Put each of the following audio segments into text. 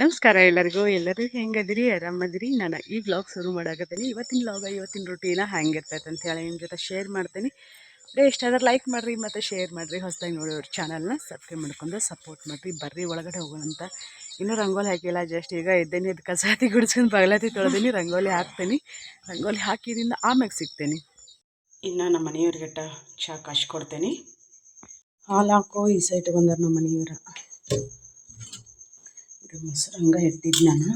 ನಮಸ್ಕಾರ ಎಲ್ಲರಿಗೂ. ಎಲ್ಲರೂ ಹೆಂಗದಿರಿ? ಆರಾಮದಿರಿ? ನಾನು ಈ ವ್ಲಾಗ್ ಶುರು ಮಾಡಾಕತ್ತೀನಿ. ಇವತ್ತಿನ ವ್ಲಾಗ ಇವತ್ತಿನ ರೂಟೀನ ಹೆಂಗಿರ್ತೈತೆ ಅಂತ ಹೇಳಿ ನಿಮ್ಮ ಜೊತೆ ಶೇರ್ ಮಾಡ್ತೀನಿ. ಅದೇ ಇಷ್ಟ ಆದ್ರೆ ಲೈಕ್ ಮಾಡಿರಿ, ಮತ್ತು ಶೇರ್ ಮಾಡಿರಿ. ಹೊಸದಾಗಿ ನೋಡೋರು ಚಾನಲ್ನ ಸಬ್ಸ್ಕ್ರೈಬ್ ಮಾಡ್ಕೊಂಡು ಸಪೋರ್ಟ್ ಮಾಡಿರಿ. ಬರ್ರಿ, ಒಳಗಡೆ ಹೋಗೋಣ ಅಂತ. ಇನ್ನೂ ರಂಗೋಲಿ ಹಾಕಿಲ್ಲ. ಜಸ್ಟ್ ಈಗ ಇದ್ದೇನೆ ಅದು ಕಸಾತಿ ಗುಡಿಸ್ಕೊಂಡು ಬಗಲಾತಿ ತೊಳೆದೀನಿ. ರಂಗೋಲಿ ಹಾಕ್ತೀನಿ. ರಂಗೋಲಿ ಹಾಕಿದಿಂದ ಆಮ್ಯಾಗ ಸಿಗ್ತೇನೆ. ಇನ್ನು ನಮ್ಮ ಮನೆಯವ್ರಿಗಟ್ಟ ಚಾ ಕಾಶ್ ಕೊಡ್ತೇನೆ. ಹಾಲು ಹಾಕೋ ಈ ಸೈಟ್ ಬಂದಾರ ನಮ್ಮ ಮನೆಯವ್ರ. ಇದು ಮೊಸರು ಹಂಗೆ ಇಟ್ಟಿದ್ದು ನಾನು.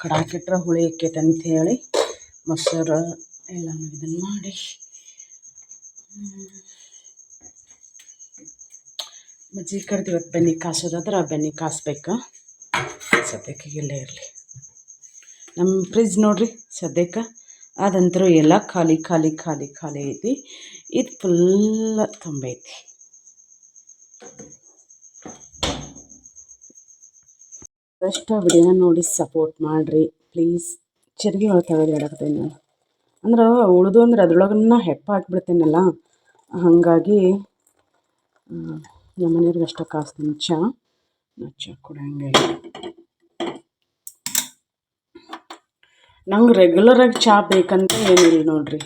ಕಡಾಕಿಟ್ರೆ ಹುಳಿ ಇಕ್ಕೈತೆ ಅಂಥೇಳಿ ಮೊಸರು ಎಲ್ಲ ಇದನ್ನು ಮಾಡಿ. ಮಜ್ಜಿ ಕಡ್ದು ಇವತ್ತು ಬೆನ್ನಿ ಕಾಸೋದಾದ್ರೆ ಆ ಬೆನ್ನಿ ಕಾಸ್ಬೇಕು. ಸದ್ಯಕ್ಕೆ ಇಲ್ಲೇ ಇರಲಿ. ನಮ್ಮ ಫ್ರಿಜ್ ನೋಡ್ರಿ ಸದ್ಯಕ್ಕೆ ಅದಂತರೂ ಎಲ್ಲ ಖಾಲಿ ಖಾಲಿ ಖಾಲಿ ಖಾಲಿ ಐತಿ. ಇದು ಫುಲ್ಲ ತುಂಬೈತಿ. ಫಸ್ಟ್ ವಿಡಿಯೋನ ನೋಡಿ ಸಪೋರ್ಟ್ ಮಾಡಿರಿ ಪ್ಲೀಸ್ ಚರ್ಗಿ ಒಳಗೆ ತೆಗೆದಾಡಕತ್ತೀನಿ ನಾನು ಅಂದ್ರೆ ಉಳಿದು ಅಂದ್ರೆ ಅದ್ರೊಳಗನ್ನ ಹೆಪ್ಪ ಹಾಕ್ಬಿಡ್ತೀನಲ್ಲ, ಹಾಗಾಗಿ ನಮ್ಮ ಮನೆಯವ್ರಿಗೆ ಅಷ್ಟೇ ಕಾಸ್ತೀನಿ ಚಾ. ನಾ ಚಾ ಕುಡಿಯಂಗಿಲ್ಲ ನಂಗೆ ರೆಗ್ಯುಲರಾಗಿ ಚಾ ಬೇಕಂತ ಏನಿಲ್ಲ ನೋಡ್ರಿ.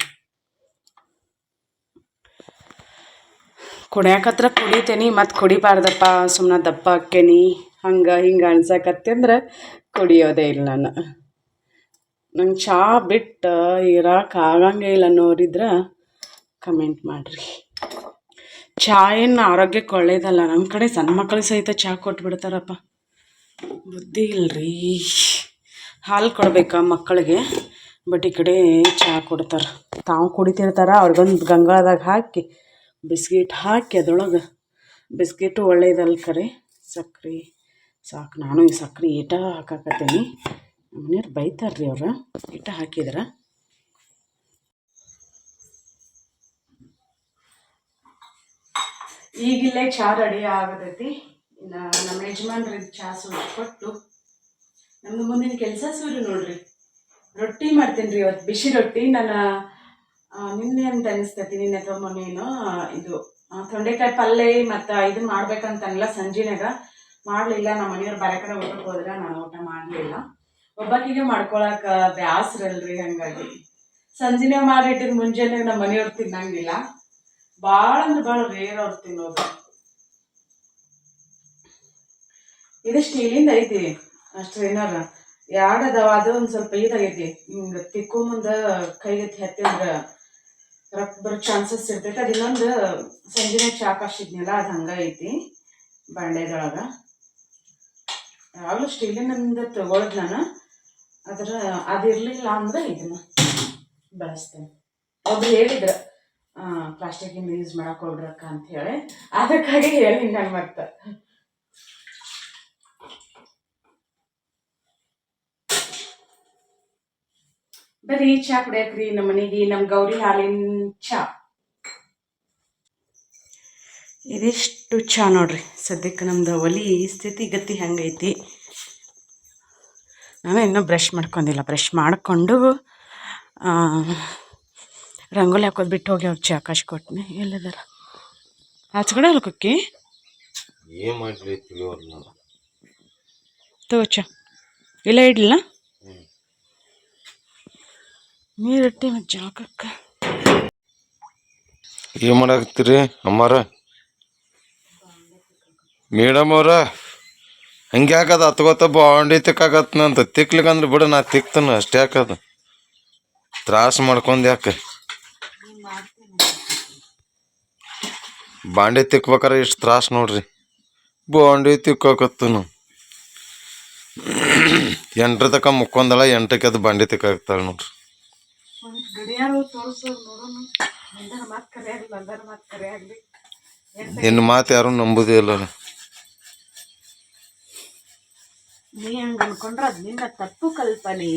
ಕುಡಿಯಾಕತ್ರ ಕುಡಿತೇನಿ, ಮತ್ತು ಕುಡಿಬಾರ್ದಪ್ಪ ಸುಮ್ಮನೆ ದಪ್ಪ ಆಕ್ಕೇನಿ. ಹಂಗೆ ಹಿಂಗೆ ಅನ್ಸಕತ್ತಂದ್ರೆ ಕುಡಿಯೋದೇ ಇಲ್ಲ ನಾನು. ನಂಗೆ ಚಹಾ ಬಿಟ್ಟು ಆಗಂಗೇ ಇಲ್ಲ ನೋಡಿದ್ರೆ ಕಮೆಂಟ್ ಮಾಡಿರಿ. ಚಹಾ ಏನು ಆರೋಗ್ಯಕ್ಕೆ ಒಳ್ಳೇದಲ್ಲ ನಮ್ಮ ಕಡೆ ಸಣ್ಣ ಮಕ್ಕಳು ಸಹಿತ ಚಹಾ ಕೊಟ್ಬಿಡ್ತಾರಪ್ಪ. ಬುದ್ಧಿ ಇಲ್ರಿ. ಹಾಲು ಕೊಡ್ಬೇಕಾ ಮಕ್ಕಳಿಗೆ? ಬಟ್ ಈ ಕಡೆ ಚಹಾ ಕೊಡ್ತಾರೆ. ತಾವು ಕುಡಿತಿರ್ತಾರೆ, ಅವ್ರಿಗೊಂದು ಗಂಗಾಳದಾಗ ಹಾಕಿ, ಬಿಸ್ಕಿಟ್ ಹಾಕಿ ಅದ್ರೊಳಗೆ. ಬಿಸ್ಕಿಟು ಒಳ್ಳೇದಲ್ಲ ಕರೆ, ಸಕ್ರೆ. ಸಾಕು, ನಾನು ಈ ಸಕ್ಕರೆ ಈಟ ಹಾಕಾಕತ್ತೀನಿ. ಮನೆಯವ್ರು ಬೈತಾರೆ ರೀ ಅವ್ರು. ಈಟ ಹಾಕಿದ್ರೆ? ಈಗಿಲ್ಲೇ ಚಹಾ ರೆಡಿ ಆಗತೈತಿ ನಮ್ಮ ಯಜಮಾನ್ರಿಗೆ ಚಾ ಸುಟ್ಟು ಕೊಟ್ಟು. ನಮ್ದು ಮುಂದಿನ ಕೆಲಸ ಸುರಿ ನೋಡ್ರಿ. ರೊಟ್ಟಿ ಮಾಡ್ತೀನಿ ರೀ ಇವತ್ತು, ಬಿಸಿ ರೊಟ್ಟಿ. ನನ್ನ ನಿನ್ನೆ ಅಂತ ಅನಿಸ್ತೈತಿ, ನಿನ್ನೆ ಅಥವಾ ಮೊನ್ನೆ ಇದು ತೊಂಡೆಕಾಯಿ ಪಲ್ಯ ಮತ್ತು ಇದು ಮಾಡ್ಬೇಕಂತನಲ್ಲ ಸಂಜೆನಾಗ. ಮಾಡಲಿಲ್ಲ, ನಮ್ಮ ಮನೆಯವ್ರು ಬೇರೆ ಕಡೆ ಊಟಕ್ಕೆ ಹೋದ್ರೆ ನಾನು ಊಟ ಮಾಡಲಿಲ್ಲ. ಒಬ್ಬಕ್ಕಿಗೆ ಮಾಡ್ಕೊಳಕ್ಕೆ ಬ್ಯಾಸ್ರಲ್ರಿ ಹಂಗಾಗಿ. ಸಂಜೆನೇ ಮಾಡಿಟ್ಟಿದ್ ಮುಂಜಾನೆ ನಮ್ಮ ಮನೆಯವ್ರು ತಿನ್ನಂಗಿಲ್ಲ. ಭಾಳ ಅಂದ್ರೆ ಭಾಳ ರೇರ್ ಅವ್ರು ತಿನ್ನೋದು. ಇದು ಸ್ಟೀಲಿಂದ ಐತಿ. ಅಷ್ಟು ಏನಾರ ಎರಡು ಅದಾವ, ಅದು ಒಂದು ಸ್ವಲ್ಪ ಇದಾಗೈತಿ. ಹಿಂಗೆ ತಿಕ್ಕು ಮುಂದೆ ಕೈಗೆ ಹತ್ತಿದ್ರೆ ರಕ್ತ ಬರೋ ಚಾನ್ಸಸ್ ಇರ್ತೈತೆ. ಅದು ಇನ್ನೊಂದು ಸಂಜೆನೆ ಚಾ ಕಾಸಿದ್ನಲ್ಲ ಅದು ಹಂಗೆ ಐತಿ. ಬಾಂಡೆದೊಳಗೆ. ಯಾವಾಗಲೂ ಸ್ಟೀಲಿನಿಂದ ತಗೊಳದ್ ನಾನು. ಅದ್ರ ಅದಿರಲಿಲ್ಲ ಅಂದ್ರೆ ಇದನ್ನ ಬಳಸ್ತೇನೆ. ಒಬ್ರು ಹೇಳಿದ್ರು ಪ್ಲಾಸ್ಟಿಕ್ಕಿಂದ ಯೂಸ್ ಮಾಡಕ್ ಹೋಗ್ರಕ್ಕ ಅಂತ ಹೇಳಿ. ಅದಕ್ಕಾಗಿ ಹೇಳಿ ನಾನು ಮತ್ತೆ ಬರೀ ಚಾ ಕುಡಿಯಕ್ರಿ ನಮ್ಮ ಮನೆಗೆ ನಮ್ಮ ಗೌರಿ ಹಾಲಿನ ಚಾ. ಇದಿಷ್ಟು ಚಾ ನೋಡ್ರಿ? ಸದ್ಯಕ್ಕೆ ನಮ್ದು ಒಲಿ ಸ್ಥಿತಿಗತಿ ಹೆಂಗೈತಿ? ನಾನು ಇನ್ನೂ ಬ್ರಷ್ ಮಾಡ್ಕೊಂಡಿಲ್ಲ. ಬ್ರಷ್ ಮಾಡಿಕೊಂಡು ರಂಗೋಲಿ ಹಾಕೋದು ಬಿಟ್ಟು ಹೋಗಿ ಅವ್ರು ಚಾ ಕಾಶ್ ಕೊಟ್ಟನೆ ಎಲ್ಲದಾರ? ಆಚಕಡೆ ಅಲ್ಲ ಕುಕ್ಕಿ? ತಗೋ ಚಾ. ಇಲ್ಲ ಇಡ್ಲ ನೀರಿಟ್ಟಿ ಮತ್ತು ಜಾಗಕ್ಕೆ. ಏನು ಮಾಡಾಕತ್ತೀರಿ ಅಮ್ಮಾರ? ಮೇಡಮ್ ಅವ್ರ ಹಂಗೆ ಯಾಕದ ಹತ್ಕೋತ ಬಾಂಡಿ ತಿಕ್ಕಾಕತ್ನಂತ ತಿಕ್ಲಿಕ್ಕಂದ್ರೆ ಬಿಡು ನಾ ತಿಕ್ತನ ಅಷ್ಟೇ ಯಾಕದ. ತ್ರಾಸ ಮಾಡ್ಕೊಂಡು ಯಾಕೆ? ಬಾಂಡಿ ತಿಕ್ಬೇಕಾರ ಇಷ್ಟು ತ್ರಾಸ ನೋಡ್ರಿ. ಬಾಂಡಿ ತಿಕ್ಕಾಕತ್ತನು. ಎಂಟ್ರ ತಕ ಮುಕ್ಕೊಂದಳ ಎಂಟಕ್ಕೆ ಅದು ಬಾಂಡಿ ತಿಕ್ಕಾಕ್ತಾಳ ನೋಡ್ರಿ. ನಿನ್ನ ಮಾತು ಯಾರು ನಂಬುದೇ ಇಲ್ಲ ನೀ ಹಂಗೆ ಅನ್ಕೊಂಡ್ರೆ ಅದು ನಿನ್ನ ತಪ್ಪು ಕಲ್ಪನೆ.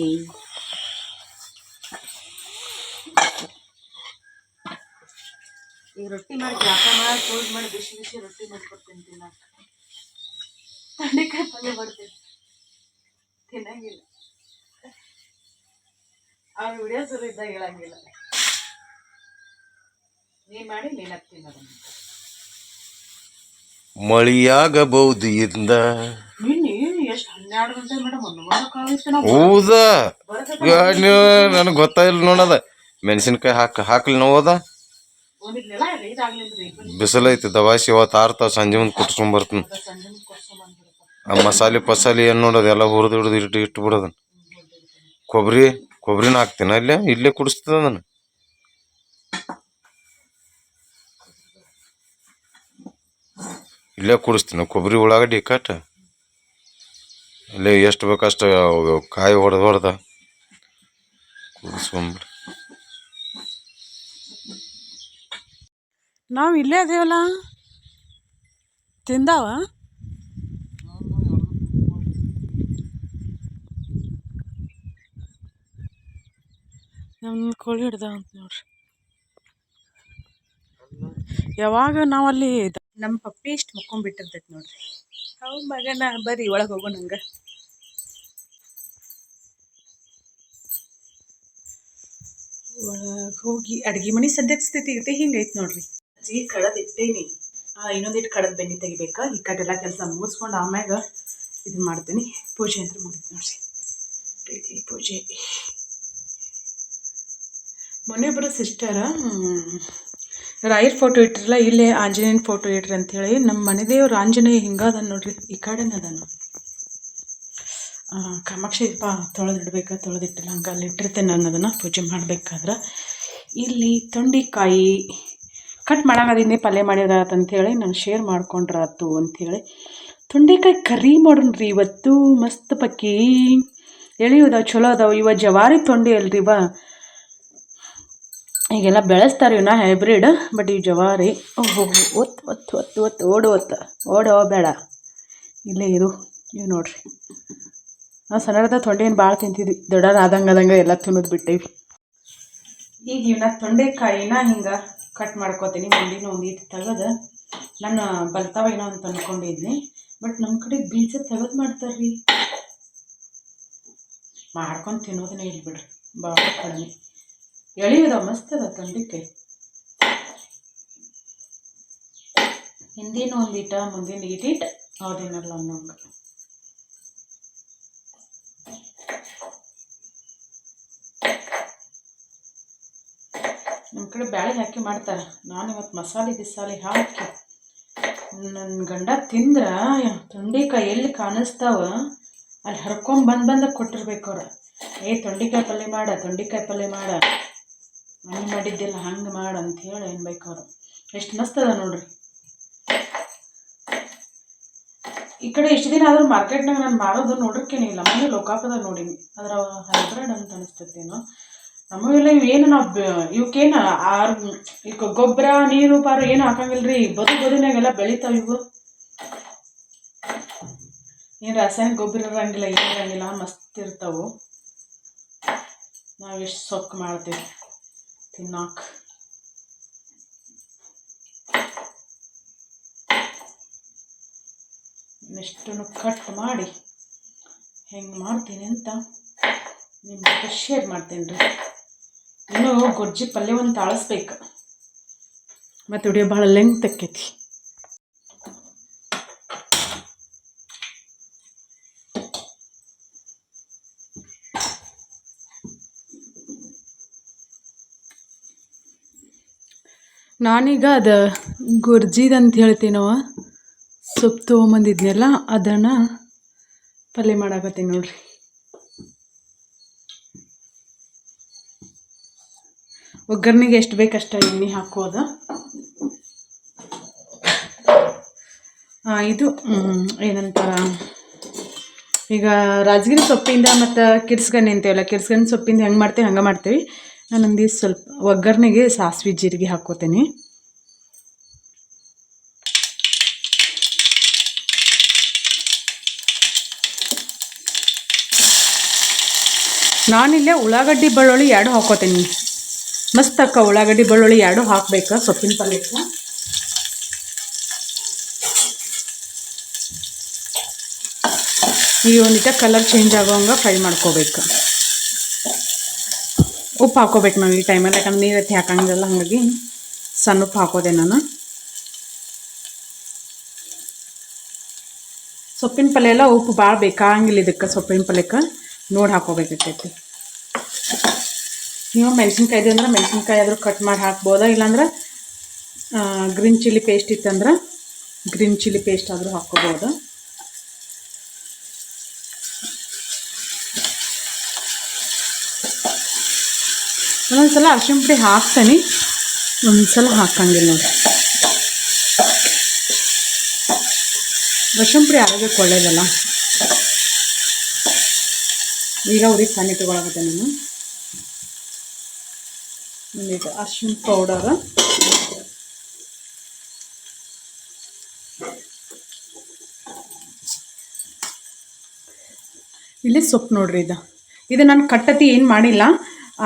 ಈ ರೊಟ್ಟಿ ಮಾಡಿ ಜಾಕ ಮಾಡಿ ಕೋಲ್ ಮಾಡಿ ಬಿಸಿ ಬಿಸಿ ರೊಟ್ಟಿ ಮಾಡ್ಕೊಡ್ತೀನಿ ತಿನ್ನ ಪಲ್ಯ ಮಾಡ್ತೀನಿ. ತಿನ್ನಂಗಿಲ್ಲ. ಆ ವಿಡಿಯೋ ಸುರು ಇದ್ದಾಗ ಹೇಳಂಗಿಲ್ಲ. ನೀ ಮಾಡಿ ನೀನ ತಿನ್ನೋದು. ಮಳಿಯಾಗಬಹುದು ಇಂದ. ನಿನ್ನೆ ನೀವು ಹೌದಾ ನನಗೆ ಗೊತ್ತಾಗಿಲ್ಲ ನೋಡದ ಮೆಣಸಿನ್ಕಾಯಿ ಹಾಕ ಹಾಕ್ಲಿ ನೋವದ ಬಿಸಿಲೈತಿ ದವಾಸಿ ಇವತ್ತು ಆರ್ತಾವ ಸಂಜೆ ಮುಂದೆ ಕುಟ್ಸ್ಕೊಂಡ್ ಬರ್ತೀನಿ. ಸಂಜೆ ಕೊಡ್ಸೋಮಂದ್ಬಿಡಪ್ಪ ಆ ಮಸಾಲೆ ಪಸಾಲೆ ಏನು ನೋಡೋದು ಎಲ್ಲ ಹುರಿದು ಹಿಡಿದು ಇಟ್ಟು ಇಟ್ಟು ಬಿಡೋದನ್ನ ಕೊಬ್ಬರಿ ಕೊಬ್ಬರಿನ ಹಾಕ್ತೀನಿ ಅಲ್ಲೇ ಇಲ್ಲೇ ಕುಡಿಸ್ತದ ನಾನು ಇಲ್ಲೇ ಕುಡಿಸ್ತೀನಿ ಕೊಬ್ಬರಿ ಉಳ್ಳಾಗಡ್ಡಿ ಕಟ್? ಇಲ್ಲೇ ಎಷ್ಟು ಬೇಕಷ್ಟು ಕಾಯಿ ಹೊಡೆದು ಹೊಡೆದ. ಕುದಿಸ್ಕೊಂಬಿಡ್ರಿ ನಾವು ಇಲ್ಲೇ ಅದೇವಲ್ಲ? ತಿಂದಾವ? ನಮ್ಮ ಕೋಳಿ ಹಿಡ್ದ ಅಂತ ನೋಡ್ರಿ. ಯಾವಾಗ ನಾವಲ್ಲಿ ನಮ್ಮ ಪಪ್ಪಿ ಇಷ್ಟು ಮುಕ್ಕೊಂಡ್ಬಿಟ್ಟಿರ್ತೈತೆ ನೋಡ್ರಿ. ಅವ್ ಮಗನ ಬರ್ರಿ ಒಳಗೆ ಹೋಗೋ ನಂಗೆ. ಒಳಗೆ ಹೋಗಿ ಅಡ್ಗೆ ಮನೆ ಸದ್ಯಕ್ಕೆ ಸ್ಥಿತಿ ಐತಿ ಹಿಂಗೈತಿ ನೋಡ್ರಿ. ಅಜ್ಜಿ ಕಡದ್ ಇಟ್ಟೇನಿ. ಇನ್ನೊಂದಿಟ್ಟು ಕಡದ್ ಬೆನ್ನಿ ತೆಗಿಬೇಕಾ? ಈ ಕಡೆಲ್ಲ ಕೆಲಸ ಮುಗಿಸ್ಕೊಂಡು ಆಮ್ಯಾಗ ಇದನ್ನ ಮಾಡ್ತೀನಿ. ಪೂಜೆ ಅಂತ ಮುಗಿತು ನೋಡ್ರಿ. ಪ್ರೀತಿ ಪೂಜೆ. ಮೊನ್ನೆ ಬರೋ ಸಿಸ್ಟರ ರಾಯರ್ ಫೋಟೋ ಇಟ್ಟಿರಲ್ಲ, ಇಲ್ಲೇ ಆಂಜನೇಯನ ಫೋಟೋ ಇಟ್ರಿ ಅಂಥೇಳಿ ನಮ್ಮ ಮನೆ ದೇವ್ರು ಆಂಜನೇಯ ಹಿಂಗಾದ ನೋಡ್ರಿ, ಈ ಕಡೆನೇ ಅದನ್ನು ಕಾಮಾಕ್ಷಿ ದೀಪ ತೊಳೆದಿಡ್ಬೇಕು, ತೊಳೆದಿಟ್ಟಿಲ್ಲ ಹಂಗೆ ಅಲ್ಲಿ ಇಟ್ಟಿರ್ತೇನೆ ನಾನು ಅದನ್ನು, ಪೂಜೆ ಮಾಡಬೇಕಾದ್ರೆ. ಇಲ್ಲಿ ತೊಂಡಿಕಾಯಿ ಕಟ್ ಮಾಡಾಗದಿನ್ನೇ ಪಲ್ಯ ಅಂತ ಅಂಥೇಳಿ ನಾನು ಶೇರ್ ಮಾಡ್ಕೊಂಡ್ರಾತು ಅಂಥೇಳಿ ತೊಂಡೆಕಾಯಿ ಕರಿ ಮಾಡೋಣ್ರಿ ಇವತ್ತು, ಮಸ್ತ್ ಪಕ್ಕಿ. ಎಳಿಯೋದಾವ ಚಲೋ ಅದಾವ, ಇವ ಜವಾರಿ ತೊಂಡೆ ಅಲ್ರಿ ಇವ. ಈಗೆಲ್ಲ ಬೆಳೆಸ್ತಾರೆ ಇವನ್ನ ಹೈಬ್ರಿಡ್ ಬಟ್ ಇವು ಜವಾರಿ, ಓಹೋ, ಒತ್ತು ಒತ್ತು ಒತ್ತು ಒತ್ತು, ಓಡು, ಒತ್ತು. ಓಡೋ ಬೇಡ. ಇಲ್ಲೇ ಇರು, ಇವು ನೋಡ್ರಿ. ನಾವು ಸಣ್ಣದ ತೊಂಡೆಯನ್ನು ಭಾಳ ತಿಂತಿದ್ವಿ. ದೊಡ್ಡವ್ರು ಆದಂಗೆ ಆದಂಗೆ ಎಲ್ಲ ತಿನ್ನೋದು ಬಿಟ್ಟೇವಿ. ಈಗ ಇವನ್ನ ತೊಂಡೆಕಾಯಿನ ಹಿಂಗೆ ಕಟ್ ಮಾಡ್ಕೋತೀನಿ. ಮುಂದಿನ ಇದು ತೆಗೆದು ನಾನು ಬಲ್ತಾವ ಏನೋ ಅಂತ ಅಂದ್ಕೊಂಡಿದ್ನಿ ಬಟ್ ನಮ್ಮ ಕಡೆ ಬೀಜ ತೆಗೆದು ಮಾಡ್ತಾರ್ರಿ. ಮಾಡ್ಕೊಂಡು ತಿನ್ನೋದನ್ನೇ ಇಲ್ಲ ಬಿಡ್ರಿ ಭಾಳ ಕಡಿಮೆ. ಎಳಿಯೋದ ಮಸ್ತದ ಅದ ಹಿಂದಿನ ಹಿಂದಿನ ಒಂದಿಟ ಮುಂದಿನ ಇಟ್ಟಿಟ್ಟು ಹೌದೇನಲ್ಲ ಅನ್ನೋಂಗೆ. ನಮ್ಮ ಕಡೆ ಬ್ಯಾಳಿ ಹಾಕಿ ಮಾಡ್ತಾರೆ. ನಾನು ಇವತ್ತು ಮಸಾಲೆ ಗಿಸಾಲೆ ಹಾಕಿ. ನನ್ನ ಗಂಡ ತಿಂದ್ರೆ ತೊಂಡೆಕಾಯಿ ಎಲ್ಲಿ ಕಾಣಿಸ್ತಾವ, ಅಲ್ಲಿ ಹರ್ಕೊಂಡ್ ಬಂದು ಬಂದ ಕೊಟ್ಟಿರ್ಬೇಕು ಅವ್ರು. ಏ ತೊಂಡೆಕಾಯಿ ಪಲ್ಯ ಮಾಡ ತೊಂಡೆಕಾಯಿ ಪಲ್ಯ ಮಾಡ. ಹಂಗೆ ಮಾಡಿದ್ದೆಲ್ಲ ಹಂಗೆ ಮಾಡು ಅಂತ ಹೇಳಿ ಅನ್ಬೇಕು ಅವರು ಎಷ್ಟು ಮಸ್ತ್ ಅದ ನೋಡ್ರಿ. ಈ ಕಡೆ ಇಷ್ಟು ದಿನ ಆದರೂ ಮಾರ್ಕೆಟ್ನಾಗ ನಾನು ಮಾಡೋದು ನೋಡಿರ್ಕೇನೆ ಇಲ್ಲ. ಮನೆ ಲೋಕಾಪದ ನೋಡೀನಿ. ಅದರ ಹೈಬ್ರಿಡ್ ಅಂತ ಅನಿಸ್ತೈತೇನೋ ನಮಗೆಲ್ಲ ಇವೇನು ನಾವು ಇವಕ್ಕೇನು ಆರ್ ಈಗ ಗೊಬ್ಬರ ನೀರು, ಪಾರು ಏನು ರೀ ಬದು ಬದುನಾಗೆಲ್ಲ ಬೆಳಿತಾವ ಇವು. ಏನು ರಾಸಾಯನಿಕ ಗೊಬ್ಬರ ಇರಂಗಿಲ್ಲ, ಏನು ಇರಂಗಿಲ್ಲ, ಮಸ್ತ್ ಇರ್ತಾವು. ನಾವು ಎಷ್ಟು ಸೊಕ್ಕು ಮಾಡ್ತೀವಿ. ತಿನ್ನಾಕ ಇಷ್ಟನ್ನು ಕಟ್ ಮಾಡಿ ಹೆಂಗೆ ಮಾಡ್ತೀನಿ ಅಂತ ನಿಮ್ಮ ಜೊತೆ ಶೇರ್ ಮಾಡ್ತೀನಿ ರೀ. ಇನ್ನೂ ಗೊಜ್ಜಿ ಪಲ್ಯ ಒಂದು ತಾಳಿಸ್ಬೇಕು. ಮತ್ತು ವಿಡಿಯೋ ಭಾಳ ಲೆಂತ್ ಆಕ್ಕೈತಿ. ನಾನೀಗ ಅದು ಗುರ್ಜಿದ್ ಹೇಳ್ತೀವಿ ನಾವು ಸೊಪ್ಪು ತೊಗೊಂಬಂದಿದ್ನಲ್ಲ, ಅದನ್ನು ಪಲ್ಯ ಮಾಡಾಕತ್ತೀನಿ ನೋಡ್ರಿ. ಒಗ್ಗರಣೆಗೆ ಎಷ್ಟು ಬೇಕಷ್ಟ ಎಣ್ಣೆ ಹಾಕೋದು ಇದು ಏನಂತಾರ, ಈಗ ರಾಜಗಿರಿ ಸೊಪ್ಪಿಂದ ಮತ್ತು ಕಿರ್ಸ್ಗಣ್ಣೆ ಅಂತೇವಲ್ಲ, ಕಿರ್ಸ್ಗಣ್ಣೆ ಸೊಪ್ಪಿಂದ ಹೆಂಗೆ ಮಾಡ್ತೀವಿ ಹಂಗೆ ಮಾಡ್ತೀವಿ. ನಾನು ಒಂದಿಷ್ಟು ಸ್ವಲ್ಪ ಒಗ್ಗರಣೆಗೆ ಸಾಸಿವೆ ಜೀರಿಗೆ ಹಾಕೋತೀನಿ ನಾನಿಲ್ಲೇ ಉಳ್ಳಾಗಡ್ಡಿ ಬೆಳ್ಳುಳ್ಳಿ ಎರಡು ಹಾಕೋತೀನಿ ಮಸ್ತ್ ಅಕ್ಕ ಉಳ್ಳಾಗಡ್ಡಿ ಬೆಳ್ಳುಳ್ಳಿ ಎರಡು ಹಾಕ್ಬೇಕು ಸೊಪ್ಪಿನ ಪಲ್ಯಕ್ಕೆ. ಈ ಒಂದಿಟ ಕಲರ್ ಚೇಂಜ್ ಆಗೋಂಗೆ ಫ್ರೈ ಮಾಡ್ಕೋಬೇಕು. ಉಪ್ಪು ಹಾಕೋಬೇಕು ನಾವು ಈ ಟೈಮಲ್ಲಿ ಯಾಕಂದ್ರೆ ನೀರು ಎತ್ತಿ ಹಾಕಂಗಿಲ್ಲ ಹಾಗಾಗಿ ಸಣ್ಣ ಉಪ್ಪು ಹಾಕೋದೆ ನಾನು. ಸೊಪ್ಪಿನ ಪಲ್ಯ ಎಲ್ಲ ಉಪ್ಪು ಭಾಳ ಬೇಕಾಗಿಲ್ಲ ಇದಕ್ಕೆ, ಸೊಪ್ಪಿನ ಪಲ್ಯಕ್ಕೆ. ನೋಡಿ ಹಾಕೋಬೇಕಾಗ್ತೈತಿ ನೀವು ಮೆಣಸಿನ್ಕಾಯ್ದು ಅಂದ್ರೆ ಮೆಣಸಿನ್ಕಾಯಿ ಆದರೂ ಕಟ್ ಮಾಡಿ ಹಾಕ್ಬೋದು? ಇಲ್ಲಾಂದ್ರೆ ಗ್ರೀನ್ ಚಿಲ್ಲಿ ಪೇಸ್ಟ್ ಇತ್ತಂದ್ರೆ ಗ್ರೀನ್ ಚಿಲ್ಲಿ ಪೇಸ್ಟ್ ಆದರೂ ಹಾಕ್ಕೋಬೋದು? ಒಂದೊಂದು ಸಲ ಅರ್ಶಿಣ ಪುಡಿ ಹಾಕ್ತೀನಿ. ಒಂದೊಂದು ಸಲ ಹಾಕಂಗಿಲ್ಲ ನೋಡಿ ಅರ್ಶಿಣ ಪುಡಿ ಆರೋಗ್ಯಕ್ಕೆ ಒಳ್ಳೇದಲ್ಲ. ಈಗ ಅವ್ರಿಗೆ ಸಣ್ಣ ತಗೊಳಕತ್ತೆ ನಾನು. ಇದು ಅರ್ಶಿಣ ಪೌಡರ್. ಇಲ್ಲಿ ಸೊಪ್ಪು ನೋಡ್ರಿ ಇದು. ಇದು ನಾನು ಕಟ್ಟತಿ ಏನು ಮಾಡಿಲ್ಲ.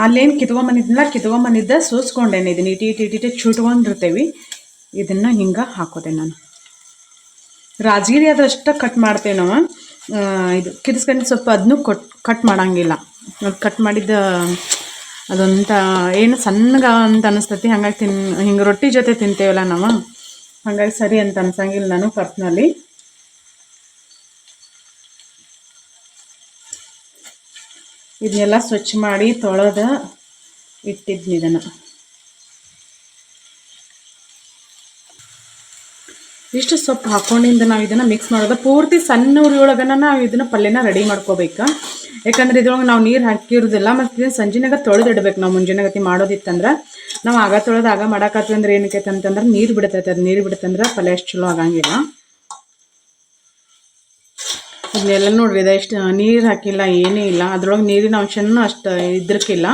ಅಲ್ಲೇನು ಕಿತ್ಕೊಂಬಂದಿದ್ದಿಲ್ಲ ಕಿತ್ಕೊಂಬಂದಿದ್ದ ಸೋಸ್ಕೊಂಡೇನೆ ಇದನ್ನ ಇಟಿ ಇಟಿ ಇಟಿ ಚುಟ್ಕೊಂಡಿರ್ತೇವೆ. ಇದನ್ನು ಹಿಂಗೆ ಹಾಕೋದೆ ನಾನು. ರಾಜಗಿರಿ ಅದಷ್ಟು ಕಟ್ ಮಾಡ್ತೇವೆ ನಾವು. ಇದು ಕಿರಿಸ್ಕೊಂಡು ಸ್ವಲ್ಪ ಅದನ್ನೂ ಕೊಟ್ ಕಟ್ ಮಾಡೋಂಗಿಲ್ಲ. ಅದು ಕಟ್ ಮಾಡಿದ ಅದೊಂಥ ಏನು ಸಣ್ಣಗ ಅಂತ ಅನಿಸ್ತತಿ. ಹಾಗಾಗಿ ತಿನ್, ಹಿಂಗೆ ರೊಟ್ಟಿ ಜೊತೆ ತಿಂತೇವಲ್ಲ ನಾವು. ಹಾಗಾಗಿ ಸರಿ ಅಂತ ಅನ್ಸಂಗಿಲ್ಲ ನಾನು ಪರ್ಸ್ನಲಿ ಇದನ್ನೆಲ್ಲ ಸ್ವಚ್ಛ ಮಾಡಿ ತೊಳೆದು ಇಟ್ಟಿದ್ನಿ ಇದನ್ನು. ಇಷ್ಟು ಸೊಪ್ಪು ಹಾಕೊಂಡಿಂದ ನಾವು ಇದನ್ನು ಮಿಕ್ಸ್ ಮಾಡೋದು. ಪೂರ್ತಿ ಸಣ್ಣ ಉರಿಯೊಳಗನ ನಾವು ಇದನ್ನು ಪಲ್ಯನ ರೆಡಿ ಮಾಡ್ಕೋಬೇಕು. ಯಾಕಂದ್ರೆ ಇದ್ರೊಳಗೆ ನಾವು ನೀರು ಹಾಕಿರೋದಿಲ್ಲ ಮತ್ತು ಇದನ್ನು ಸಂಜೆನಾಗ ತೊಳೆದಿಡ್ಬೇಕು ನಾವು ಮುಂಜಾನೆಗತಿ ಮಾಡೋದಿತ್ತಂದ್ರೆ. ನಾವು ಆಗ ತೊಳೆದು ಆಗ ಅಂದ್ರೆ ಏನಕ್ಕೆ ಅಂತಂದ್ರೆ ನೀರು ಬಿಡ್ತೈತೆ. ಅದು ನೀರು ಬಿಡುತ್ತಂದ್ರೆ ಪಲ್ಯ ಅಷ್ಟು ಚಲೋ ಆಗಂಗಿಲ್ಲ. ಇದನ್ನೆಲ್ಲ ನೋಡ್ರಿ ಎಷ್ಟು ನೀರು ಹಾಕಿಲ್ಲ, ಏನೂ ಇಲ್ಲ. ಅದ್ರೊಳಗೆ ನೀರಿನ ಅಂಶನೂ ಅಷ್ಟು ಇದ್ರಕ್ಕಿಲ್ಲ.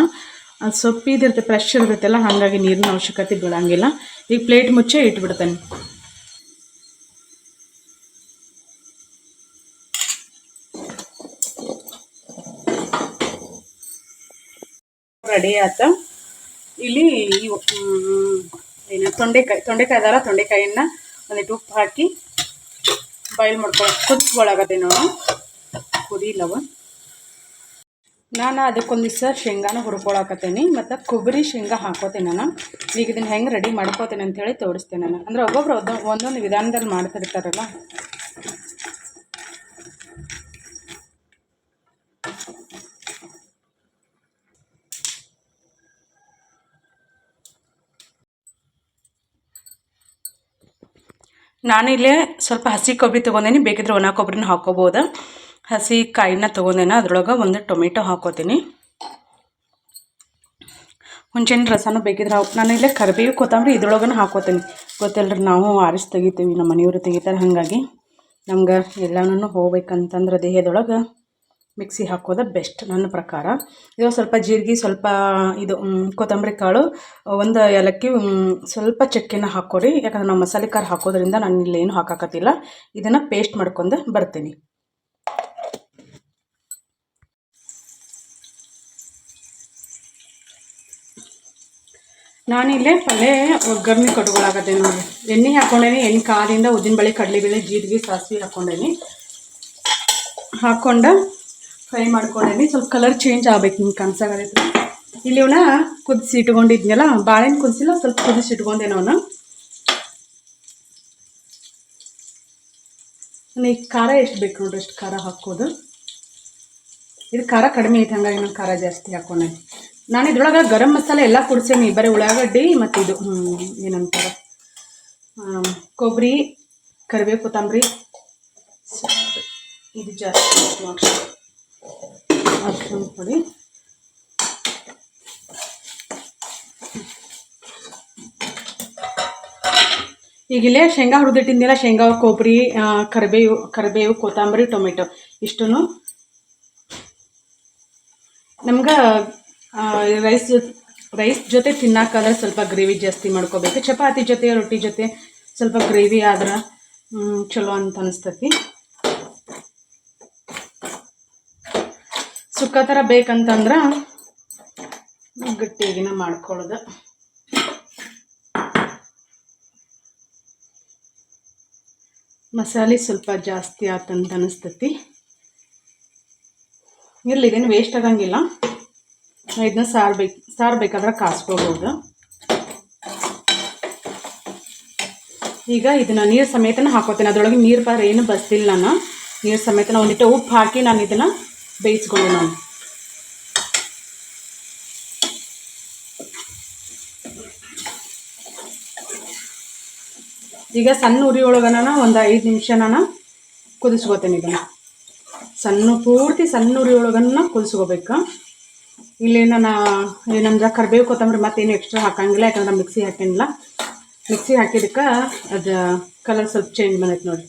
ಅದು ಸೊಪ್ಪು ಇದಿರುತ್ತೆ, ಫ್ರೆಶ್ ಇರ್ತೈತಲ್ಲ ಹಾಗಾಗಿ ನೀರಿನ ಅವಶ್ಯಕತೆ ಬೀಳಂಗಿಲ್ಲ. ಈಗ ಪ್ಲೇಟ್ ಮುಚ್ಚೆ ಇಟ್ಬಿಡ್ತೇನೆ. ರೆಡಿ ಆತ ಇಲ್ಲಿ ಏನು, ತೊಂಡೆಕಾಯಿ ತೊಂಡೆಕಾಯಿ ಅದಲ್ಲ ತೊಂಡೆಕಾಯಿನ ಒಂದಿಟ್ಟು ಉಪ್ಪು ಹಾಕಿ ಬಾಯ್ಲ್ ಮಾಡ್ಕೊಳ್ಳೋ ಕುದಿಸ್ಕೊಳಗತ್ತೆ ನಾವು ಕುದಿಲವ. ನಾನು ಅದಕ್ಕೊಂದಿವ್ಸ ಶೇಂಗಾನ ಹುರ್ಕೊಳಕತ್ತೀನಿ, ಮತ್ತು ಕೊಬ್ಬರಿ ಶೇಂಗಾ ಹಾಕೋತೀನಿ ನಾನು. ಈಗ ಇದನ್ನು ಹೆಂಗೆ ರೆಡಿ ಮಾಡ್ಕೋತೇನೆ ಅಂತೇಳಿ ತೋರಿಸ್ತೇನೆ ನಾನು. ಅಂದ್ರೆ ಒಬ್ಬೊಬ್ರು ಒಂದೊಂದು ವಿಧಾನದಲ್ಲಿ ಮಾಡ್ತಿರ್ತಾರಲ್ಲ. ನಾನಿಲ್ಲೇ ಸ್ವಲ್ಪ ಹಸಿ ಕೊಬ್ಬರಿ ತೊಗೊಂಡೇನಿ. ಬೇಕಿದ್ರೆ ಒಣ ಕೊಬ್ಬರಿನ ಹಾಕೋಬೋದು. ಹಸಿ ಕಾಯಿನ ತೊಗೊಂಡೇನ, ಅದ್ರೊಳಗೆ ಒಂದು ಟೊಮೆಟೊ ಹಾಕೋತೀನಿ. ಹುಂಚಿನ ರಸನೂ ಬೇಕಿದ್ರೆ ನಾನು ಇಲ್ಲೇ ಕರಿಬೇವು ಕೊತ್ತಂಬರಿ ಇದ್ರೊಳಗನ ಹಾಕೋತೀನಿ. ಗೊತ್ತಿಲ್ಲರಿ ನಾವು ಆರಿಸಿ ತೆಗಿತೀವಿ, ನಮ್ಮ ಮನೆಯವರು ತೆಗಿತಾರೆ ಹಾಗಾಗಿ. ನಮ್ಗೆ ಎಲ್ಲನೂ ಹೋಗ್ಬೇಕಂತಂದ್ರೆ ದೇಹದೊಳಗೆ ಮಿಕ್ಸಿ ಹಾಕೋದು ಬೆಸ್ಟ್ ನನ್ನ ಪ್ರಕಾರ. ಇದು ಸ್ವಲ್ಪ ಜೀರಿಗೆ, ಸ್ವಲ್ಪ ಇದು ಕೊತ್ತಂಬರಿ ಕಾಳು, ಒಂದು ಏಲಕ್ಕಿ ಸ್ವಲ್ಪ ಚಕ್ಕೆನ ಹಾಕೋರಿ ಯಾಕಂದ್ರೆ ನಾವು ಮಸಾಲೆ ಖಾರ ಹಾಕೋದ್ರಿಂದ ನಾನು ಇಲ್ಲಿ ಏನು ಹಾಕಾಕತ್ತಿಲ್ಲ. ಇದನ್ನು ಪೇಸ್ಟ್ ಮಾಡ್ಕೊಂಡು ಬರ್ತೀನಿ. ನಾನಿಲ್ಲೇ ಪಲ್ಯ ಒಗ್ಗರಣೆ ಕಟ್ಕೊಳಕತ್ತೆ ನೋಡಿ. ಎಣ್ಣೆ ಹಾಕ್ಕೊಂಡೇನಿ ಎಣ್ಣೆ ಕಾದಿಂದ ಉದ್ದಿನಬೇಳೆ ಕಡಲೆಬೇಳೆ, ಜೀರಿಗೆ, ಸಾಸಿವೆ ಹಾಕ್ಕೊಂಡೇನಿ ಹಾಕ್ಕೊಂಡ ಫ್ರೈ ಮಾಡ್ಕೊಂಡೇನಿ. ಸ್ವಲ್ಪ ಕಲರ್ ಚೇಂಜ್ ಆಗ್ಬೇಕು ನಿಮ್ಗೆ ಕನ್ಸಾಗೈತೆ ಇಲ್ಲಿ ಇವನ್ನ ಕುದಿಸಿ ಇಟ್ಕೊಂಡಿದ್ನಲ್ಲ, ಬಾಳೆಹಣ್ಣು ಕುದಿಸಿಲ್ಲ, ಸ್ವಲ್ಪ ಕುದಿಸಿ ಇಟ್ಕೊಂಡೇನ ಅವನ್ನ ಈ ಖಾರ ಎಷ್ಟು ಬೇಕು ನೋಡ್ರಿ ಎಷ್ಟು ಖಾರ ಹಾಕೋದು ಇದು ಖಾರ ಕಡಿಮೆ ಐತೆ, ಹಂಗಾಗಿ ನಾನು ಖಾರ ಜಾಸ್ತಿ ಹಾಕೊಂಡೆ ನಾನು ಇದ್ರೊಳಗೆ ಗರಂ ಮಸಾಲೆ ಎಲ್ಲ ಕುಡಿಸೇನಿ ಬರೀ ಉಳ್ಳಾಗಡ್ಡಿ ಮತ್ತು ಇದು ಏನಂತಾರ? ಕೊಬ್ಬರಿ ಕರಿಬೇವು ಸಾಕು. ಇದು ಜಾಸ್ತಿ ನೋಡಿ ಅರ್ಶಿಣ ಪುಡಿ. ಈಗಿಲ್ಲೇ ಶೇಂಗಾ ಹುರಿದಿಟ್ಟಿದ್ದಿಲ್ಲ ಶೇಂಗಾ, ಕೊಬ್ಬರಿ ಕರಿಬೇವು ಕರಿಬೇವು, ಕೊತ್ತಂಬರಿ, ಟೊಮೆಟೊ ಇಷ್ಟು ನಮ್ಗೆ ರೈಸ್ ರೈಸ್ ಜೊತೆ ತಿನ್ನೋಕ್ಕಾದ್ರೆ ಸ್ವಲ್ಪ ಗ್ರೇವಿ ಜಾಸ್ತಿ ಮಾಡ್ಕೋಬೇಕು. ಚಪಾತಿ ಜೊತೆ, ರೊಟ್ಟಿ ಜೊತೆ ಸ್ವಲ್ಪ ಗ್ರೇವಿ ಆದ್ರೆ ಚಲೋ ಅಂತ ಅನಿಸ್ತತಿ. ಸುಕ್ಕ ಥರ ಬೇಕಂತಂದ್ರೆ ಗಟ್ಟಿಗಿನ ಮಾಡ್ಕೊಳ್ಳೋದು ಮಸಾಲೆ ಸ್ವಲ್ಪ ಜಾಸ್ತಿ ಆತಂತ ಅನಿಸ್ತತಿ. ಇರಲಿ, ಇದೇನು ವೇಸ್ಟ್ ಆಗಂಗಿಲ್ಲ. ಇದನ್ನ ಸಾರು ಬೇಕು ಸಾರು ಬೇಕಾದ್ರೆ ಕಾಸ್ಕೋಬೋದು. ಈಗ ಇದನ್ನ ನೀರು ಸಮೇತನ ಹಾಕೋತೇನೆ. ಅದರೊಳಗೆ ನೀರು ಪಾರ ಏನು ಬಸ್ತಿಲ್ಲ ನಾನು. ನೀರು ಸಮೇತನ ಒಂದಿಟ್ಟು ಉಪ್ಪು ಹಾಕಿ ನಾನು ಇದನ್ನು ಬೇಯಿಸ್ಕೊಂಡೆ ನಾನು ಈಗ ಸಣ್ಣ ಉರಿ ಒಳಗನ ಒಂದು ಐದು ನಿಮಿಷ ನಾನು ಕುದಿಸ್ಕೋತೇನೆ ಇದನ್ನು ಸಣ್ಣ, ಪೂರ್ತಿ ಸಣ್ಣ ಉರಿ ಒಳಗನ ಕುದಿಸ್ಕೋಬೇಕು. ಇಲ್ಲಿ ನಾನು ಏನಂದ್ರೆ ಕರ್ಬೇವು ಕೊತ್ತಂಬರಿ ಮತ್ತೇನು ಎಕ್ಸ್ಟ್ರಾ ಹಾಕಂಗಿಲ್ಲ, ಯಾಕಂದ್ರೆ ಮಿಕ್ಸಿ ಹಾಕಿಲ್ಲ ಮಿಕ್ಸಿ ಹಾಕಿದಕ್ಕೆ ಅದು ಕಲರ್ ಸ್ವಲ್ಪ ಚೇಂಜ್ ಬಂದೈತೆ ನೋಡಿ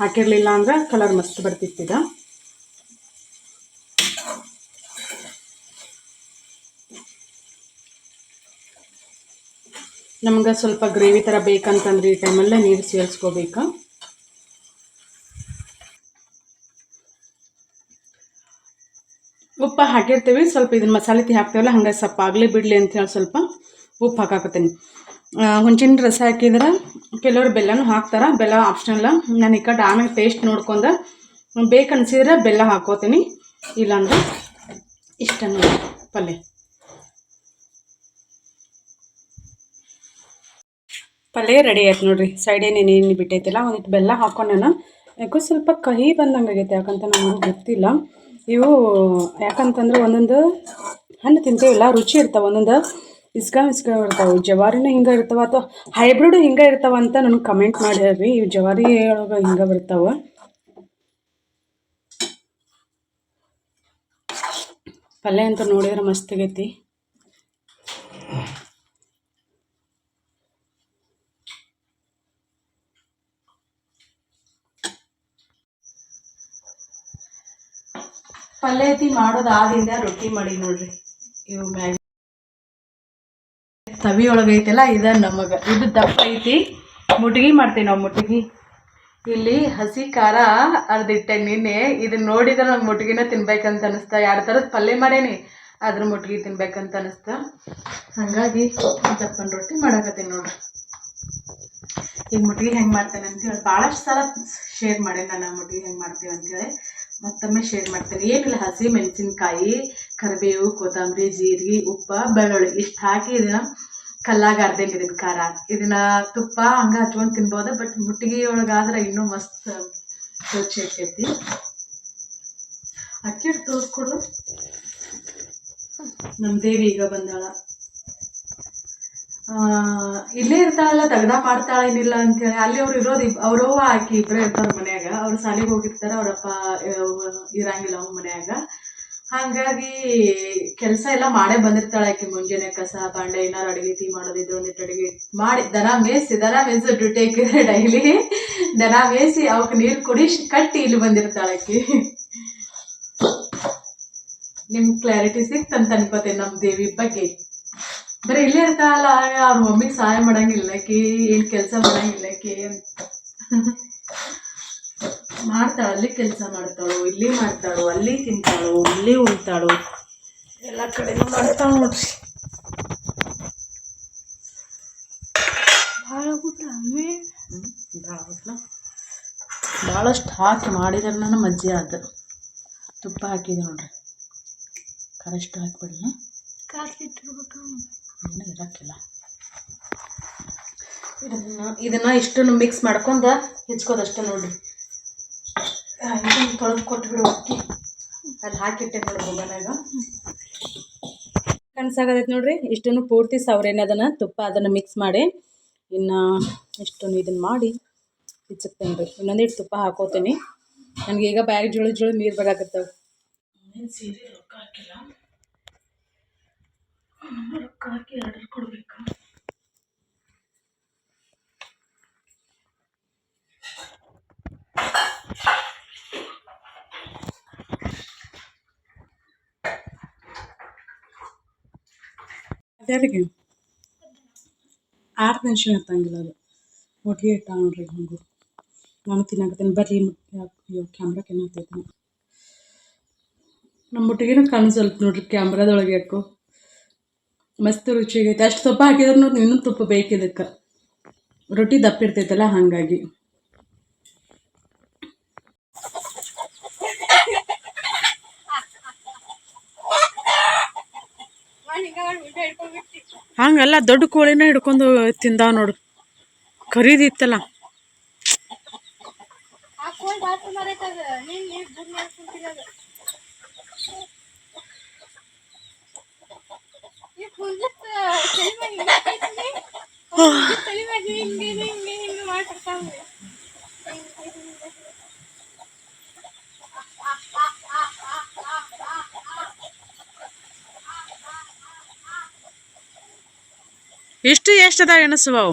ಹಾಕಿರಲಿಲ್ಲ ಅಂದ್ರೆ ಕಲರ್ ಮಸ್ತ್ ಬರ್ತಿತ್ತು ನಮ್ಗೆ ಸ್ವಲ್ಪ ಗ್ರೇವಿ ಥರ ಬೇಕಂತಂದ್ರೆ ಈ ಟೈಮಲ್ಲೇ ನೀರು ಸೇರಿಸ್ಕೋಬೇಕು? ಉಪ್ಪು ಹಾಕಿರ್ತೀವಿ, ಸ್ವಲ್ಪ ಇದನ್ನ ಮಸಾಲೆ ತಿ ಹಾಕ್ತೀವಲ್ಲ, ಹಂಗೆ ಸ್ವಲ್ಪ ಆಗಲಿ ಬಿಡಲಿ ಅಂತೇಳಿ ಸ್ವಲ್ಪ ಉಪ್ಪು ಹಾಕಾಕತ್ತೀನಿ. ಹುಂಚಿನ ರಸ ಹಾಕಿದ್ರೆ ಕೆಲವರು ಬೆಲ್ಲನೂ ಹಾಕ್ತಾರೆ, ಬೆಲ್ಲ ಆಪ್ಷನಲ್ಲ ನಾನು ಈ ಕಡೆ ಆಮೇಲೆ ಟೇಸ್ಟ್ ನೋಡ್ಕೊಂಡು ಬೇಕನ್ಸಿದ್ರೆ ಬೆಲ್ಲ ಹಾಕೋತೀನಿ, ಇಲ್ಲಾಂದ್ರೆ ಇಷ್ಟ ನೋಡಿ ಪಲ್ಯ. ಪಲ್ಯ ರೆಡಿ ಆಯ್ತು ನೋಡಿರಿ. ಸೈಡ್ ಏನೇನು ಬಿಟ್ಟೈತಿಲ್ಲ ಒಂದಿಟ್ಟು ಬೆಲ್ಲ ಹಾಕೊಂಡು ನಾನು ಯಾಕೋ ಸ್ವಲ್ಪ ಕಹಿ ಬಂದಂಗೆ ಆಗೈತೆ ಯಾಕಂತ ನನಗೆ ಗೊತ್ತಿಲ್ಲ. ಇವು ಯಾಕಂತಂದ್ರೆ ಒಂದೊಂದು ಹಣ್ಣು ತಿಂತೀವಲ್ಲ ರುಚಿ ಇರ್ತಾವೆ ಒಂದೊಂದು. ಇಸ್ಕ ಇಸ್ಕ ಇರ್ತಾವೆ, ಜವಾರಿನೂ ಹಿಂಗೆ ಇರ್ತಾವೆ ಅಥವಾ ಹೈಬ್ರಿಡ್ ಹಿಂಗೆ ಇರ್ತಾವೆ ಅಂತ ನನಗೆ ಕಮೆಂಟ್ ಮಾಡಿ ಹೇಳ್ರಿ. ಇವು ಜವಾರಿ ಒಳಗೆ ಹಿಂಗೆ ಬರ್ತಾವೆ. ಪಲ್ಯ ಅಂತ ನೋಡಿದ್ರೆ ಮಸ್ತ್ ಆಗೈತಿ. ಪಲ್ಯ ಐತಿ ಮಾಡೋದು ಆದಿಂದ ರೊಟ್ಟಿ ಮಾಡಿ ನೋಡ್ರಿ. ಇವು ಮ್ಯಾಗ. ತವಿ ಐತಲ್ಲ ಇದ ನಮಗೆ. ಇದು ದಪ್ಪ ಐತಿ. ಮುಟ್ಗಿ ಮಾಡ್ತೀವಿ ನಾವು ಮುಟ್ಗಿ. ಇಲ್ಲಿ ಹಸಿ ಖಾರ ಅರ್ದಿಟ್ಟೆ ನಿನ್ನೆ. ಇದನ್ನ ನೋಡಿದ್ರೆ ನಂಗೆ ಮುಟ್ಗಿನ ತಿನ್ಬೇಕಂತ ಅನಿಸ್ತ. ಎರಡು ಥರದ ಪಲ್ಯ ಮಾಡೇನಿ, ಅದ್ರ ಮುಟ್ಗಿ ತಿನ್ಬೇಕಂತ ಅನಿಸ್ತಾ. ಹಾಗಾಗಿ ದಪ್ಪನ ರೊಟ್ಟಿ ಮಾಡಕತ್ತೀನಿ ನೋಡ್ರಿ. ಈಗ ಮುಟ್ಗಿ ಹೆಂಗೆ ಮಾಡ್ತೇನೆ ಅಂತೇಳಿ ಭಾಳಷ್ಟು ಸಲ ಶೇರ್ ಮಾಡಿ ನಾನು ಮುಟ್ಗಿ ಹೆಂಗೆ ಮಾಡ್ತೀವಿ ಅಂತೇಳಿ ಮತ್ತೊಮ್ಮೆ ಶೇರ್ ಮಾಡ್ತೇನೆ. ಏನಿಲ್ಲ ಹಸಿ ಮೆಣಸಿನ್ಕಾಯಿ, ಕರಿಬೇವು, ಕೊತ್ತಂಬರಿ, ಜೀರಿಗೆ, ಉಪ್ಪು, ಬೆಳ್ಳುಳ್ಳಿ ಇಷ್ಟು ಹಾಕಿ ಇದನ್ನ ಕಲ್ಲಾಗ ಅರ್ಧಂಗೆ ಇದನ್ನ ಖಾರ. ಇದನ್ನ ತುಪ್ಪ ಹಂಗ ಹಚ್ಕೊಂಡು ತಿನ್ಬೋದು ಬಟ್ ಮುಟ್ಟಿಗೆ ಒಳಗಾದ್ರೆ ಇನ್ನೂ ಮಸ್ತ್ ರುಚಿ ಆಕೈತಿ ಅಕ್ಕಿ ತೋರಿಸ್ಕೊಡು. ನಮ್ಮ ದೇವಿ ಈಗ ಬಂದಾಳ. ಇಲ್ಲೇ ಇರ್ತಾಳಲ್ಲ ತಗದ ಮಾಡ್ತಾಳ ಏನಿಲ್ಲ ಅಂತೇಳಿ. ಅಲ್ಲಿ ಅವ್ರು ಇರೋದು ಅವ್ರ ಅವ್ರವ್ವ ಆಕಿ ಇಬ್ಬರೇ ಇರ್ತಾರ ಮನ್ಯಾಗ. ಅವ್ರು ಸಾಲಿಗೆ ಹೋಗಿರ್ತಾರ, ಅವ್ರಪ್ಪ ಇರಂಗಿಲ್ಲ ಅವ್ನ ಮನ್ಯಾಗ. ಹಾಗಾಗಿ ಕೆಲಸ ಎಲ್ಲ ಮಾಡೇ ಬಂದಿರ್ತಾಳೆ ಆಕಿ ಮುಂಜಾನೆ. ಕಸ, ಬಾಂಡೆ, ಏನಾರು ಅಡಿಗೆ ಟೀ ಮಾಡೋದಿದ್ರು ಒಂದಿಟ್ಟು ಅಡಿಗೆ ಮಾಡಿ, ದನ ಮೇಸಿ ದನ ಮೇಯಿಸಿ ಡ್ಯೂಟಿ ಡೈಲಿ ದನ ಮೇಸಿ ಅವಕ್ಕೆ ನೀರು ಕುಡಿಸಿ ಕಟ್ಟಿ ಇಲ್ಲಿ ಬಂದಿರ್ತಾಳೆ ಆಕಿ. ನಿಮ್ಗೆ ಕ್ಲಾರಿಟಿ ಸಿಕ್ತಂತ ಅನ್ಕೋತೇನೆ ನಮ್ಮ ದೇವಿ ಬಗ್ಗೆ. ಬರೀ ಇಲ್ಲೇ ಇರ್ತಾಳಲ್ಲ ಅವ್ರ ಮಮ್ಮಿಗೆ ಸಹಾಯ ಮಾಡಂಗಿಲ್ಲ ಆಕಿ ಏನು ಕೆಲಸ ಮಾಡಂಗಿಲ್ಲ ಕಿ ಅಂತ. ಮಾಡ್ತಾಳು ಅಲ್ಲಿ ಕೆಲಸ ಮಾಡ್ತಾಳು ಇಲ್ಲಿ ಮಾಡ್ತಾಳು ಅಲ್ಲಿ ತಿಂತಾಳು ಇಲ್ಲಿ ಉಳ್ತಾಳು ಎಲ್ಲ ಕಡೆನೂ ಮಾಡ್ತಾಳು ನೋಡ್ರಿ. ಭಾಳ ಆಗುತ್ತ ಅಮ್ಮೆ ಭಾಳ ಆಗುತ್ತಲ್ಲ ಭಾಳಷ್ಟು ಹಾಕಿ ಮಾಡಿದ್ರೆ ನಾನು ಮಜ್ಜಿ ಆದ. ತುಪ್ಪ ಹಾಕಿದೆ ನೋಡ್ರಿ. ಕರೆಷ್ಟು ಹಾಕ್ಬಿಡಲ್ಲ ಏನು ಇರೋಕ್ಕಿಲ್ಲ. ಇದನ್ನ ಇದನ್ನ ಇಷ್ಟನ್ನು ಮಿಕ್ಸ್ ಮಾಡ್ಕೊಂಡು ಹೆಚ್ಕೋದಷ್ಟೇ ನೋಡಿರಿ. ಇದನ್ನು ತೊಳೆದು ಕೊಟ್ಬಿಡು ಅಕ್ಕಿ. ಅಲ್ಲಿ ಹಾಕಿಟ್ಟೆ ನೋಡಿ ಮೊಬೈಲಾಗ ಕನ್ಸಾಗದೈತೆ ನೋಡ್ರಿ ಇಷ್ಟನ್ನು ಪೂರ್ತಿ ಸವ್ರೇನೆ ಅದನ್ನು ತುಪ್ಪ ಅದನ್ನು ಮಿಕ್ಸ್ ಮಾಡಿ ಇನ್ನು ಇಷ್ಟನ್ನು ಇದನ್ನು ಮಾಡಿ ಹೆಚ್ಚುತ್ತೇನೆ ರೀ ಇನ್ನೊಂದಿಟ್ಟು ತುಪ್ಪ ಹಾಕೋತೀನಿ. ನನಗೆ ಈಗ ಬ್ಯಾಗ್ ಜೋಳ ಜೋಳ ನೀರು ಬೇಕಾಗತ್ತವೆ. ಸೀರೆ ರೊಕ್ಕ ಹಾಕಿಲ್ಲ. ರೊಕ್ಕ ಹಾಕಿ ಆರ್ಡರ್ ಕೊಡ್ಬೇಕು ಅದ್ಯಾರಿಗೆ ಆರು ನಿಮಿಷ ಇರ್ತಂಗಿಲ್ಲ ಅದು ಒಟ್ಟಿಗೆ ಇಟ್ಟ ನೋಡ್ರಿ ಹಂಗು ನಾನು ತಿನ್ನಾಕತ್ತೀನಿ ಬರ್ರಿ ಅಯ್ಯೋ ಕ್ಯಾಮ್ರಾಕ್ಕೆ ಏನಾಗ್ತೈತೆ ನಮ್ಮ ಮುಟ್ಟಿಗೆನೂ ಕಾಣಿಸಲ್ಪ ನೋಡ್ರಿ ಕ್ಯಾಮ್ರಾದೊಳಗೆ ಯಾಕೋ ಮಸ್ತ್ ರುಚಿಯಾಗೈತೆ ಅಷ್ಟು ತುಪ್ಪ ಹಾಕಿದ್ರು ಇನ್ನೂ ತುಪ್ಪ ಬೇಕು ಇದಕ್ಕೆ ರೊಟ್ಟಿ ದಪ್ಪ ಇರ್ತೈತಲ್ಲ, ಹಾಗಾಗಿ. ಹಂಗಲ್ಲ, ದೊಡ್ಡ ಕೋಳಿನ ಹಿಡ್ಕೊಂಡು ತಿಂದಾವ ನೋಡು. ಕರೀದಿತ್ತಲ್ಲ ಇಷ್ಟು ಎಷ್ಟು ಅದಾವ ಎನಸುವ ಅವು